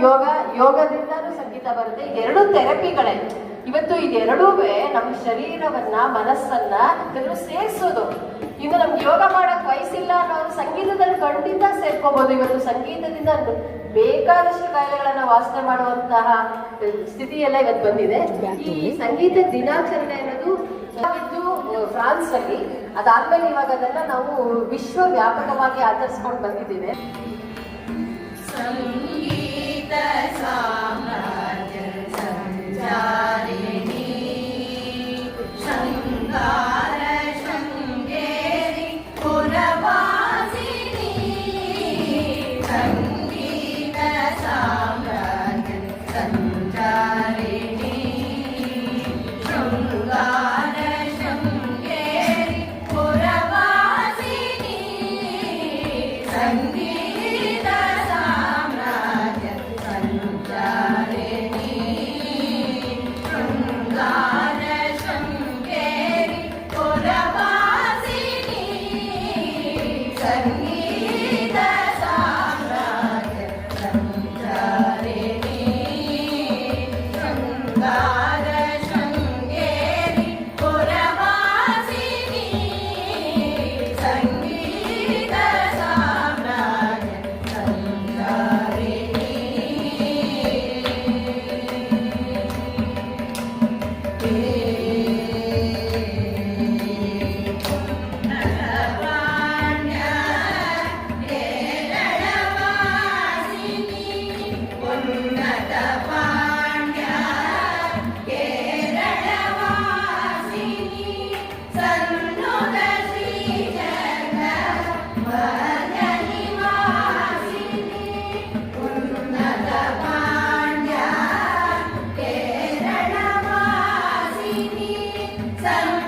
ಯೋಗ ಯೋಗದಿಂದನೂ ಸಂಗೀತ ಬರುತ್ತೆ. ಎರಡು ಥೆರಪಿಗಳೇ. ಇವತ್ತು ಇದೆರಡೂ ನಮ್ಮ ಶರೀರವನ್ನ ಮನಸ್ಸನ್ನ ಇದನ್ನು ಸೇರಿಸೋದು. ಇನ್ನು ನಮ್ಗೆ ಯೋಗ ಮಾಡಕ್ ವಯಸ್ಸಿಲ್ಲ ಅನ್ನೋರು ಸಂಗೀತದಲ್ಲಿ ಖಂಡಿತ ಸೇರ್ಕೋಬಹುದು ಇವತ್ತು ಸಂಗೀತದಿಂದ ಬೇಕಾದಷ್ಟು ಕಾಯಿಲೆಗಳನ್ನ ವಾಸನೆ ಮಾಡುವಂತಹ ಸ್ಥಿತಿ ಎಲ್ಲ ಇವತ್ತು ಬಂದಿದೆ. ಈ ಸಂಗೀತ ದಿನಾಚರಣೆ ಅನ್ನೋದು ಫ್ರಾನ್ಸ್ ಅಲ್ಲಿ ಅದಾದ್ಮೇಲೆ ಇವಾಗ ಅದನ್ನ ನಾವು ವಿಶ್ವ ವ್ಯಾಪಕವಾಗಿ ಆಚರಿಸ್ಕೊಂಡು ಬಂದಿದ್ದೇವೆ. Yes, Some